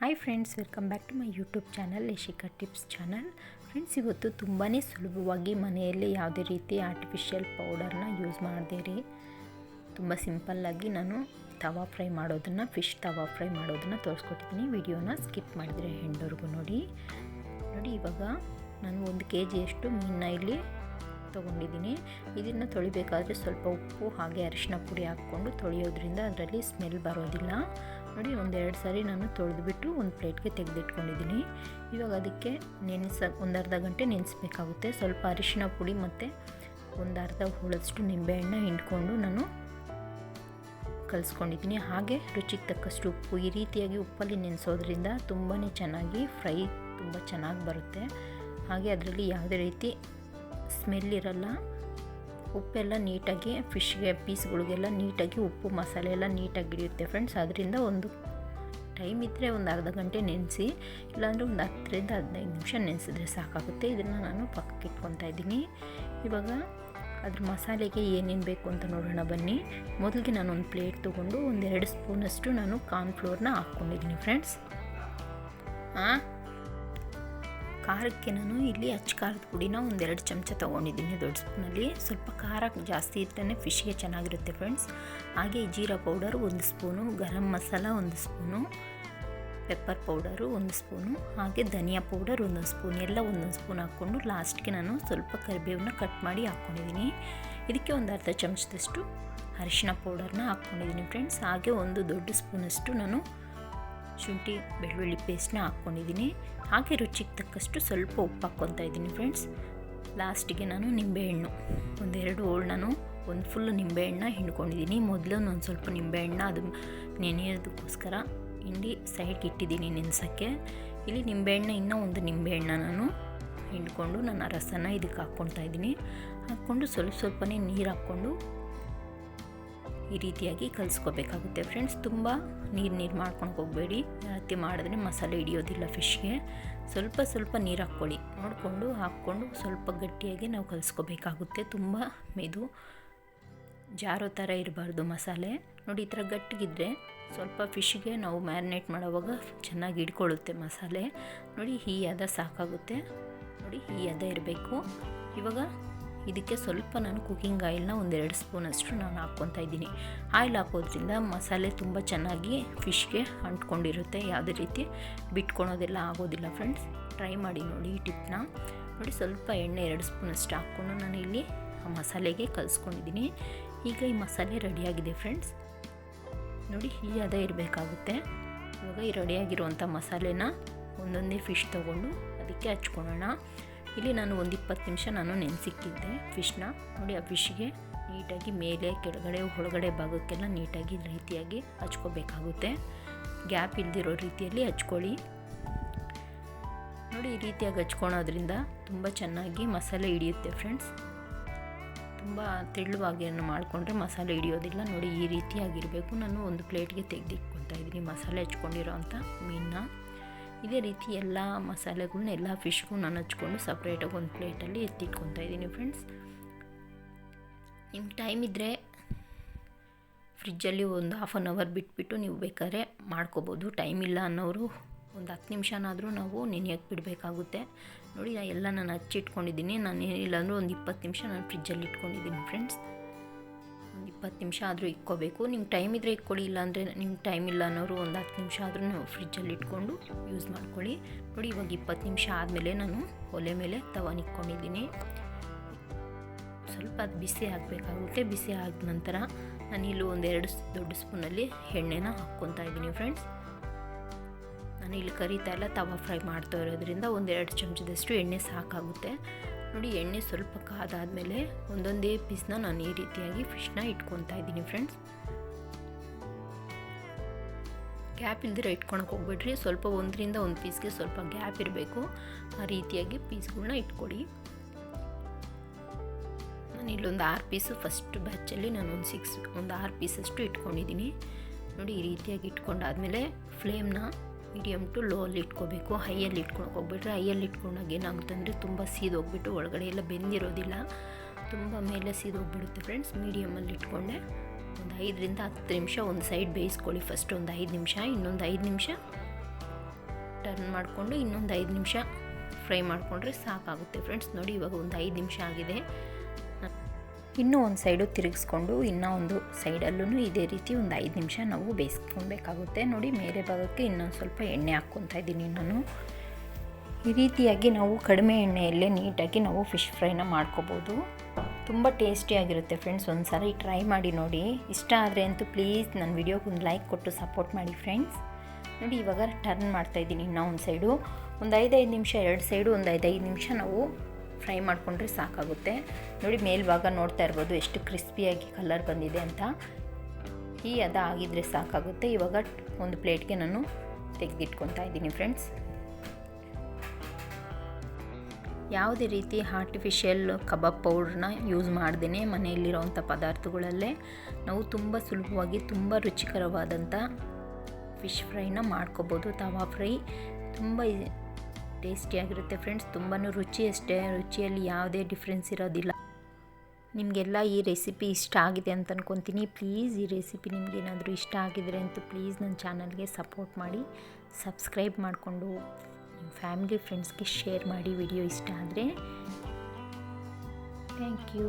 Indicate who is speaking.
Speaker 1: Hi friends welcome back to my YouTube channel Yashika tips channel friends ಇವತ್ತು ತುಂಬಾ ಸುಲಭವಾಗಿ ಮನೆಯಲ್ಲಿ ಯಾವುದೇ ರೀತಿ ಆರ್ಟಿಫಿಷಿಯಲ್ ಪೌಡರ್ನ ಯೂಸ್ ಮಾಡಿದೆ ರೀ ತುಂಬ ಸಿಂಪಲ್ಲಾಗಿ ನಾನು ತವಾ ಫ್ರೈ ಮಾಡೋದನ್ನು ಫಿಶ್ ತವಾ ಫ್ರೈ ಮಾಡೋದನ್ನು ತೋರಿಸ್ಕೊಟ್ಟಿದ್ದೀನಿ ವಿಡಿಯೋನ ಸ್ಕಿಪ್ ಮಾಡಿದರೆ ಹೆಂಡವ್ರಿಗೂ ನೋಡಿ. ನೋಡಿ, ಇವಾಗ ನಾನು ಒಂದು ಕೆ ಜಿಯಷ್ಟು ಮೀನನ್ನ ಇಲ್ಲಿ ತೊಗೊಂಡಿದ್ದೀನಿ ಇದನ್ನು ತೊಳಿಬೇಕಾದ್ರೆ ಸ್ವಲ್ಪ ಉಪ್ಪು, ಹಾಗೆ ಅರಿಶಿನ ಪುಡಿ ಹಾಕ್ಕೊಂಡು ತೊಳೆಯೋದ್ರಿಂದ ಅದರಲ್ಲಿ ಸ್ಮೆಲ್ ಬರೋದಿಲ್ಲ. ನೋಡಿ ಒಂದೆರಡು ಸಾರಿ ನಾನು ತೊಳೆದುಬಿಟ್ಟು ಒಂದು ಪ್ಲೇಟ್ಗೆ ತೆಗೆದಿಟ್ಕೊಂಡಿದ್ದೀನಿ. ಇವಾಗ ಅದಕ್ಕೆ ನೆನೆಸ, ಒಂದು ಅರ್ಧ ಗಂಟೆ ನೆನೆಸ್ಬೇಕಾಗುತ್ತೆ. ಸ್ವಲ್ಪ ಅರಿಶಿನ ಪುಡಿ ಮತ್ತು ಒಂದು ಅರ್ಧ ಹುಳದಷ್ಟು ನಿಂಬೆಹಣ್ಣ ಹಿಂಡ್ಕೊಂಡು ನಾನು ಕಲಿಸ್ಕೊಂಡಿದ್ದೀನಿ. ಹಾಗೆ ರುಚಿಗೆ ತಕ್ಕಷ್ಟು ಉಪ್ಪು, ಈ ರೀತಿಯಾಗಿ ಉಪ್ಪಲ್ಲಿ ನೆನೆಸೋದ್ರಿಂದ ತುಂಬಾ ಚೆನ್ನಾಗಿ ಫ್ರೈ ತುಂಬ ಚೆನ್ನಾಗಿ ಬರುತ್ತೆ. ಹಾಗೆ ಅದರಲ್ಲಿ ಯಾವುದೇ ರೀತಿ ಸ್ಮೆಲ್ ಇರಲ್ಲ. ಉಪ್ಪೆಲ್ಲ ನೀಟಾಗಿ, ಫಿಶ್ಗೆ ಪೀಸ್ಗಳಿಗೆಲ್ಲ ನೀಟಾಗಿ ಉಪ್ಪು ಮಸಾಲೆ ಎಲ್ಲ ನೀಟಾಗಿ ಹಿಡಿಯುತ್ತೆ ಫ್ರೆಂಡ್ಸ್ ಅದರಿಂದ ಒಂದು ಟೈಮ್ ಇದ್ದರೆ ಒಂದು ಅರ್ಧ ಗಂಟೆ ನೆನೆಸಿ, ಇಲ್ಲಾಂದರೆ ಒಂದು ಹತ್ತರಿಂದ ಹದಿನೈದು ನಿಮಿಷ ನೆನೆಸಿದ್ರೆ ಸಾಕಾಗುತ್ತೆ. ಇದನ್ನು ನಾನು ಪಕ್ಕಕ್ಕೆ ಇಟ್ಕೊತಾ ಇದ್ದೀನಿ. ಇವಾಗ ಅದ್ರ ಮಸಾಲೆಗೆ ಏನೇನು ಬೇಕು ಅಂತ ನೋಡೋಣ ಬನ್ನಿ. ಮೊದಲಿಗೆ ನಾನು ಒಂದು ಪ್ಲೇಟ್ ತೊಗೊಂಡು ಒಂದೆರಡು ಸ್ಪೂನಷ್ಟು ನಾನು ಕಾರ್ನ್ಫ್ಲೋರ್ನ ಹಾಕ್ಕೊಂಡಿದ್ದೀನಿ ಫ್ರೆಂಡ್ಸ್ ಹಾಂ ಖಾರಕ್ಕೆ ನಾನು ಇಲ್ಲಿ ಅಚ್ಚ ಖಾರದ ಪುಡಿನ ಒಂದೆರಡು ಚಮಚ ತೊಗೊಂಡಿದ್ದೀನಿ, ದೊಡ್ಡ ಸ್ಪೂನಲ್ಲಿ. ಸ್ವಲ್ಪ ಖಾರ ಜಾಸ್ತಿ ಇದ್ದಾನೆ ಫಿಶ್ಗೆ ಚೆನ್ನಾಗಿರುತ್ತೆ ಫ್ರೆಂಡ್ಸ್ ಹಾಗೆ ಜೀರಾ ಪೌಡರ್ ಒಂದು ಸ್ಪೂನು, ಗರಂ ಮಸಾಲ ಒಂದು ಸ್ಪೂನು ಪೆಪ್ಪರ್ ಪೌಡರು ಒಂದು ಸ್ಪೂನು, ಹಾಗೆ ಧನಿಯಾ ಪೌಡರ್ ಒಂದೊಂದು ಸ್ಪೂನ್, ಎಲ್ಲ ಒಂದೊಂದು ಸ್ಪೂನ್ ಹಾಕ್ಕೊಂಡು ಲಾಸ್ಟ್ಗೆ ನಾನು ಸ್ವಲ್ಪ ಕರಿಬೇವನ್ನ ಕಟ್ ಮಾಡಿ ಹಾಕ್ಕೊಂಡಿದ್ದೀನಿ ಇದಕ್ಕೆ ಒಂದು ಅರ್ಧ ಚಮಚದಷ್ಟು ಅರಿಶಿನ ಪೌಡರ್ನ ಹಾಕ್ಕೊಂಡಿದ್ದೀನಿ ಫ್ರೆಂಡ್ಸ್ ಹಾಗೆ ಒಂದು ದೊಡ್ಡ ಸ್ಪೂನಷ್ಟು ನಾನು ಶುಂಠಿ, ಬೆಳ್ಳುಳ್ಳಿ ಪೇಸ್ಟ್ನ ಹಾಕ್ಕೊಂಡಿದ್ದೀನಿ. ಹಾಗೆ ರುಚಿಗೆ ತಕ್ಕಷ್ಟು ಸ್ವಲ್ಪ ಉಪ್ಪು ಹಾಕ್ಕೊತಾ ಇದ್ದೀನಿ ಫ್ರೆಂಡ್ಸ್ ಲಾಸ್ಟಿಗೆ ನಾನು ನಿಂಬೆಹಣ್ಣು. ಒಂದೆರಡು ನಾನು ಒಂದು ಫುಲ್ ನಿಂಬೆಹಣ್ಣ ಹಿಂಡ್ಕೊಂಡಿದ್ದೀನಿ. ಮೊದಲು ಒಂದು ಸ್ವಲ್ಪ ನಿಂಬೆಹಣ್ಣ ಅದು ನೆನೆಯೋದಕ್ಕೋಸ್ಕರ ಹಿಂಡಿ ಸೈಡ್ಗೆ ಇಟ್ಟಿದ್ದೀನಿ ನೆನೆಸೋಕ್ಕೆ. ಇಲ್ಲಿ ನಿಂಬೆಹಣ್ಣು, ಇನ್ನೂ ಒಂದು ನಿಂಬೆಹಣ್ಣ ನಾನು ಹಿಂಡ್ಕೊಂಡು ನಾನು ರಸನ ಇದಕ್ಕೆ ಹಾಕ್ಕೊಳ್ತಾ ಇದ್ದೀನಿ. ಹಾಕ್ಕೊಂಡು ಸ್ವಲ್ಪ ಸ್ವಲ್ಪನೇ ನೀರು ಹಾಕ್ಕೊಂಡು ಈ ರೀತಿಯಾಗಿ ಕಲಿಸ್ಕೋಬೇಕಾಗುತ್ತೆ ಫ್ರೆಂಡ್ಸ್ ತುಂಬ ನೀರು ನೀರು ಮಾಡ್ಕೊಂಡು ಹೋಗಬೇಡಿ. ಜಾಸ್ತಿ ಮಾಡಿದ್ರೆ ಮಸಾಲೆ ಹಿಡಿಯೋದಿಲ್ಲ ಫಿಶ್ಗೆ ಸ್ವಲ್ಪ ಸ್ವಲ್ಪ ನೀರು ಹಾಕ್ಕೊಳ್ಳಿ. ನೋಡಿಕೊಂಡು ಹಾಕ್ಕೊಂಡು ಸ್ವಲ್ಪ ಗಟ್ಟಿಯಾಗಿ ನಾವು ಕಲಿಸ್ಕೋಬೇಕಾಗುತ್ತೆ. ತುಂಬ ಮೆದು ಜಾರೋ ಥರ ಇರಬಾರ್ದು ಮಸಾಲೆ. ನೋಡಿ, ಈ ಥರ ಗಟ್ಟಿಗಿದ್ರೆ ಸ್ವಲ್ಪ ಫಿಶ್ಗೆ ನಾವು ಮ್ಯಾರಿನೇಟ್ ಮಾಡೋವಾಗ ಚೆನ್ನಾಗಿ ಹಿಡ್ಕೊಳ್ಳುತ್ತೆ ಮಸಾಲೆ. ನೋಡಿ, ಹೀಯಾದ ಸಾಕಾಗುತ್ತೆ. ನೋಡಿ, ಹೀಯಾದ ಇರಬೇಕು. ಇವಾಗ ಇದಕ್ಕೆ ಸ್ವಲ್ಪ ನಾನು ಕುಕ್ಕಿಂಗ್ ಆಯಿಲ್ನ ಒಂದೆರಡು ಸ್ಪೂನಷ್ಟು ನಾನು ಹಾಕ್ಕೊತಾ ಇದ್ದೀನಿ. ಆಯಿಲ್ ಹಾಕೋದ್ರಿಂದ ಮಸಾಲೆ ತುಂಬ ಚೆನ್ನಾಗಿ ಫಿಶ್ಗೆ ಅಂಟ್ಕೊಂಡಿರುತ್ತೆ. ಯಾವುದೇ ರೀತಿ ಬಿಟ್ಕೊಳೋದೆಲ್ಲ ಆಗೋದಿಲ್ಲ ಫ್ರೆಂಡ್ಸ್ ಟ್ರೈ ಮಾಡಿ ನೋಡಿ ಈ ಟಿಪ್ನ ನೋಡಿ ಸ್ವಲ್ಪ ಎಣ್ಣೆ ಎರಡು ಸ್ಪೂನಷ್ಟು ಹಾಕ್ಕೊಂಡು ನಾನು ಇಲ್ಲಿ ಆ ಮಸಾಲೆಗೆ ಕಲಿಸ್ಕೊಂಡಿದ್ದೀನಿ. ಈಗ ಈ ಮಸಾಲೆ ರೆಡಿಯಾಗಿದೆ ಫ್ರೆಂಡ್ಸ್ ನೋಡಿ, ಈ ಅದ ಇರಬೇಕಾಗುತ್ತೆ. ಇವಾಗ ಈ ರೆಡಿಯಾಗಿರುವಂಥ ಮಸಾಲೆನ ಒಂದೊಂದೇ ಫಿಶ್ ತೊಗೊಂಡು ಅದಕ್ಕೆ ಹಚ್ಕೊಳ್ಳೋಣ. ಇಲ್ಲಿ ನಾನು ಒಂದು ಇಪ್ಪತ್ತು ನಿಮಿಷ ನಾನು ನೆನೆಸಿಕ್ಕಿದ್ದೆ ಫಿಶ್ನ. ನೋಡಿ ಆ ಫಿಶ್ಗೆ ನೀಟಾಗಿ ಮೇಲೆ, ಕೆಳಗಡೆ, ಒಳಗಡೆ ಭಾಗಕ್ಕೆಲ್ಲ ನೀಟಾಗಿ ರೀತಿಯಾಗಿ ಹಚ್ಕೋಬೇಕಾಗುತ್ತೆ. ಗ್ಯಾಪ್ ಇಲ್ದಿರೋ ರೀತಿಯಲ್ಲಿ ಹಚ್ಕೊಳ್ಳಿ. ನೋಡಿ ಈ ರೀತಿಯಾಗಿ ಹಚ್ಕೊಳೋದ್ರಿಂದ ತುಂಬ ಚೆನ್ನಾಗಿ ಮಸಾಲೆ ಹಿಡಿಯುತ್ತೆ ಫ್ರೆಂಡ್ಸ್. ತುಂಬ ತೆಳ್ಳುವಾಗಿ ಮಾಡಿಕೊಂಡ್ರೆ ಮಸಾಲೆ ಹಿಡಿಯೋದಿಲ್ಲ. ನೋಡಿ ಈ ರೀತಿಯಾಗಿರಬೇಕು. ನಾನು ಒಂದು ಪ್ಲೇಟ್ಗೆ ತೆಗೆದಿಟ್ಕೊತಾ ಇದ್ದೀನಿ ಮಸಾಲೆ ಹಚ್ಕೊಂಡಿರೋ ಅಂಥ ಮೀನನ್ನ. ಇದೇ ರೀತಿ ಎಲ್ಲ ಮಸಾಲೆಗಳ್ನ ಎಲ್ಲ ಫಿಶ್ಗೂ ನಾನು ಹಚ್ಕೊಂಡು ಸಪ್ರೇಟಾಗಿ ಒಂದು ಪ್ಲೇಟಲ್ಲಿ ಎತ್ತಿಟ್ಕೊತಾ ಇದ್ದೀನಿ ಫ್ರೆಂಡ್ಸ್ ನಿಮ್ಗೆ ಟೈಮ್ ಇದ್ದರೆ ಫ್ರಿಜ್ಜಲ್ಲಿ ಒಂದು ಹಾಫ್ ಆನ್ ಅವರ್ ಬಿಟ್ಬಿಟ್ಟು ನೀವು ಬೇಕಾದ್ರೆ ಮಾಡ್ಕೋಬೋದು. ಟೈಮ್ ಇಲ್ಲ ಅನ್ನೋರು ಒಂದು ಹತ್ತು ನಿಮಿಷನಾದರೂ ನಾವು ನೆನೆಯೋಕ್ಕೆ ಬಿಡಬೇಕಾಗುತ್ತೆ. ನೋಡಿ ನಾನು ಎಲ್ಲ ನಾನು ಹಚ್ಚಿಟ್ಕೊಂಡಿದ್ದೀನಿ. ನಾನು ಏನಿಲ್ಲ ಅಂದರೂ ಒಂದು ಇಪ್ಪತ್ತು ನಿಮಿಷ ನಾನು ಫ್ರಿಜ್ಜಲ್ಲಿ ಇಟ್ಕೊಂಡಿದ್ದೀನಿ ಫ್ರೆಂಡ್ಸ್ ಇಪ್ಪತ್ತು ನಿಮಿಷ ಆದರೂ ಇಕ್ಕೋಬೇಕು. ನಿಮ್ಗೆ ಟೈಮ್ ಇದ್ದರೆ ಇಕ್ಕೊಳ್ಳಿ ಇಲ್ಲಾಂದರೆ ನಿಮ್ಗೆ ಟೈಮ್ ಇಲ್ಲ ಅನ್ನೋರು ಒಂದು ಹತ್ತು ನಿಮಿಷ ಆದರೂ ನೀವು ಫ್ರಿಜ್ಜಲ್ಲಿ ಇಟ್ಕೊಂಡು ಯೂಸ್ ಮಾಡ್ಕೊಳ್ಳಿ. ನೋಡಿ, ಇವಾಗ ಇಪ್ಪತ್ತು ನಿಮಿಷ ಆದಮೇಲೆ ನಾನು ಒಲೆ ಮೇಲೆ ತವನ್ ಇಕ್ಕೊಂಡಿದ್ದೀನಿ ಸ್ವಲ್ಪ ಅದು ಬಿಸಿ ಆಗಬೇಕಾಗುತ್ತೆ. ಬಿಸಿ ಆದ ನಂತರ ನಾನು ಇಲ್ಲಿ ಒಂದೆರಡು ದೊಡ್ಡ ಸ್ಪೂನಲ್ಲಿ ಎಣ್ಣೆನ ಹಾಕ್ಕೊತಾ ಇದ್ದೀನಿ ಫ್ರೆಂಡ್ಸ್ ನಾನು ಇಲ್ಲಿ ಕರಿತಾ ಇಲ್ಲ, ತವಾ ಫ್ರೈ ಮಾಡ್ತಾ ಇರೋದ್ರಿಂದ ಒಂದೆರಡು ಚಮಚದಷ್ಟು ಎಣ್ಣೆ ಸಾಕಾಗುತ್ತೆ. ನೋಡಿ, ಎಣ್ಣೆ ಸ್ವಲ್ಪ ಕಾದಾದಮೇಲೆ ಒಂದೊಂದೇ ಪೀಸ್ನ ನಾನು ಈ ರೀತಿಯಾಗಿ ಫಿಶ್ನ ಇಟ್ಕೊತಾ ಇದ್ದೀನಿ ಫ್ರೆಂಡ್ಸ್ ಗ್ಯಾಪ್ ಇಲ್ದಿರ ಇಟ್ಕೊಳಕ್ಕೆ ಹೋಗ್ಬಿಡ್ರಿ. ಸ್ವಲ್ಪ ಒಂದರಿಂದ ಒಂದು ಪೀಸ್ಗೆ ಸ್ವಲ್ಪ ಗ್ಯಾಪ್ ಇರಬೇಕು. ಆ ರೀತಿಯಾಗಿ ಪೀಸ್ಗಳನ್ನ ಇಟ್ಕೊಡಿ. ನಾನು ಇಲ್ಲೊಂದು ಆರು ಪೀಸು ಫಸ್ಟ್ ಬ್ಯಾಚಲ್ಲಿ ನಾನು ಒಂದು ಸಿಕ್ಸ್ ಒಂದು ಆರು ಪೀಸಷ್ಟು ಇಟ್ಕೊಂಡಿದ್ದೀನಿ. ನೋಡಿ, ಈ ರೀತಿಯಾಗಿ ಇಟ್ಕೊಂಡಾದಮೇಲೆ ಫ್ಲೇಮ್ನ ಮೀಡಿಯಮ್ ಟು ಲೋ ಅಲ್ಲಿ ಇಟ್ಕೋಬೇಕು ಹೈಯಲ್ಲಿ ಇಟ್ಕೊಳಕ್ಕೆ ಹೋಗ್ಬಿಟ್ರೆ ಹೈಯಲ್ಲಿ ಇಟ್ಕೊಂಡಾಗ ಏನಾಗುತ್ತಂದರೆ ತುಂಬ ಸೀದೋಗ್ಬಿಟ್ಟು ಒಳಗಡೆ ಎಲ್ಲ ಬೆಂದಿರೋದಿಲ್ಲ. ತುಂಬ ಮೇಲೆ ಸೀದೋಗ್ಬಿಡುತ್ತೆ ಫ್ರೆಂಡ್ಸ್ ಮೀಡಿಯಮಲ್ಲಿ ಇಟ್ಕೊಂಡೆ. ಒಂದು ಐದರಿಂದ ಹತ್ತು ನಿಮಿಷ ಒಂದು ಸೈಡ್ ಬೇಯಿಸ್ಕೊಳ್ಳಿ ಫಸ್ಟ್ ಒಂದು ಐದು ನಿಮಿಷ, ಇನ್ನೊಂದು ಐದು ನಿಮಿಷ. ಟರ್ನ್ ಮಾಡಿಕೊಂಡು ಇನ್ನೊಂದು ಐದು ನಿಮಿಷ ಫ್ರೈ ಮಾಡಿಕೊಂಡ್ರೆ ಸಾಕಾಗುತ್ತೆ ಫ್ರೆಂಡ್ಸ್ ನೋಡಿ ಇವಾಗ ಒಂದು ಐದು ನಿಮಿಷ ಆಗಿದೆ. ಇನ್ನೂ ಒಂದು ಸೈಡು ತಿರುಗಿಸ್ಕೊಂಡು ಇನ್ನೂ ಒಂದು ಸೈಡಲ್ಲೂ ಇದೇ ರೀತಿ ಒಂದು ಐದು ನಿಮಿಷ ನಾವು ಬೇಯಿಸ್ಕೊಬೇಕಾಗುತ್ತೆ. ನೋಡಿ ಮೇರೆ ಭಾಗಕ್ಕೆ ಇನ್ನೊಂದು ಸ್ವಲ್ಪ ಎಣ್ಣೆ ಹಾಕ್ಕೊತಾ ಇದ್ದೀನಿ ನಾನು. ಈ ರೀತಿಯಾಗಿ ನಾವು ಕಡಿಮೆ ಎಣ್ಣೆಯಲ್ಲೇ ನೀಟಾಗಿ ನಾವು ಫಿಶ್ ಫ್ರೈನ ಮಾಡ್ಕೋಬೋದು. ತುಂಬ ಟೇಸ್ಟಿಯಾಗಿರುತ್ತೆ ಫ್ರೆಂಡ್ಸ್ ಒಂದು ಸಾರಿ ಟ್ರೈ ಮಾಡಿ ನೋಡಿ. ಇಷ್ಟ ಆದರೆ ಅಂತೂ ಪ್ಲೀಸ್ ನನ್ನ ವಿಡಿಯೋಗೆ ಒಂದು ಲೈಕ್ ಕೊಟ್ಟು ಸಪೋರ್ಟ್ ಮಾಡಿ ಫ್ರೆಂಡ್ಸ್. ನೋಡಿ ಇವಾಗ ಟರ್ನ್ ಮಾಡ್ತಾಯಿದ್ದೀನಿ ಇನ್ನೂ ಒಂದು ಸೈಡು. ಒಂದು ಐದೈದು ನಿಮಿಷ, ಎರಡು ಸೈಡು ಒಂದು ಐದೈದು ನಿಮಿಷ ನಾವು ಫ್ರೈ ಮಾಡಿಕೊಂಡ್ರೆ ಸಾಕಾಗುತ್ತೆ. ನೋಡಿ, ಮೇಲ್ಭಾಗ ನೋಡ್ತಾ ಇರ್ಬೋದು ಎಷ್ಟು ಕ್ರಿಸ್ಪಿಯಾಗಿ ಕಲರ್ ಬಂದಿದೆ ಅಂತ. ಈ ಅದ ಆಗಿದ್ರೆ ಸಾಕಾಗುತ್ತೆ. ಇವಾಗ ಒಂದು ಪ್ಲೇಟ್ಗೆ ನಾನು ತೆಗೆದಿಟ್ಕೊತಾ ಇದ್ದೀನಿ ಫ್ರೆಂಡ್ಸ್. ಯಾವುದೇ ರೀತಿ ಆರ್ಟಿಫಿಷಿಯಲ್ ಕಬಾಬ್ ಪೌಡ್ರನ್ನ ಯೂಸ್ ಮಾಡ್ದೇ ಮನೆಯಲ್ಲಿರೋವಂಥ ಪದಾರ್ಥಗಳಲ್ಲೇ ನಾವು ತುಂಬ ಸುಲಭವಾಗಿ ತುಂಬ ರುಚಿಕರವಾದಂಥ ಫಿಶ್ ಫ್ರೈನ ಮಾಡ್ಕೋಬೋದು. ತವಾ ಫ್ರೈ ತುಂಬ ಟೇಸ್ಟಿಯಾಗಿರುತ್ತೆ ಫ್ರೆಂಡ್ಸ್. ತುಂಬಾ ರುಚಿ ಅಷ್ಟೇ. ರುಚಿಯಲ್ಲಿ ಯಾವುದೇ ಡಿಫ್ರೆನ್ಸ್ ಇರೋದಿಲ್ಲ. ನಿಮಗೆಲ್ಲ ಈ ರೆಸಿಪಿ ಇಷ್ಟ ಆಗಿದೆ ಅಂತ ಅಂದ್ಕೊತೀನಿ ಪ್ಲೀಸ್ ಈ ರೆಸಿಪಿ ನಿಮಗೇನಾದರೂ ಇಷ್ಟ ಆಗಿದರೆ ಅಂತೂ ಪ್ಲೀಸ್ ನನ್ನ ಚಾನಲ್ಗೆ ಸಪೋರ್ಟ್ ಮಾಡಿ. ಸಬ್ಸ್ಕ್ರೈಬ್ ಮಾಡಿಕೊಂಡು ನಿಮ್ಮ ಫ್ಯಾಮಿಲಿ ಫ್ರೆಂಡ್ಸ್ಗೆ ಶೇರ್ ಮಾಡಿ ವಿಡಿಯೋ ಇಷ್ಟ ಆದರೆ. Thank you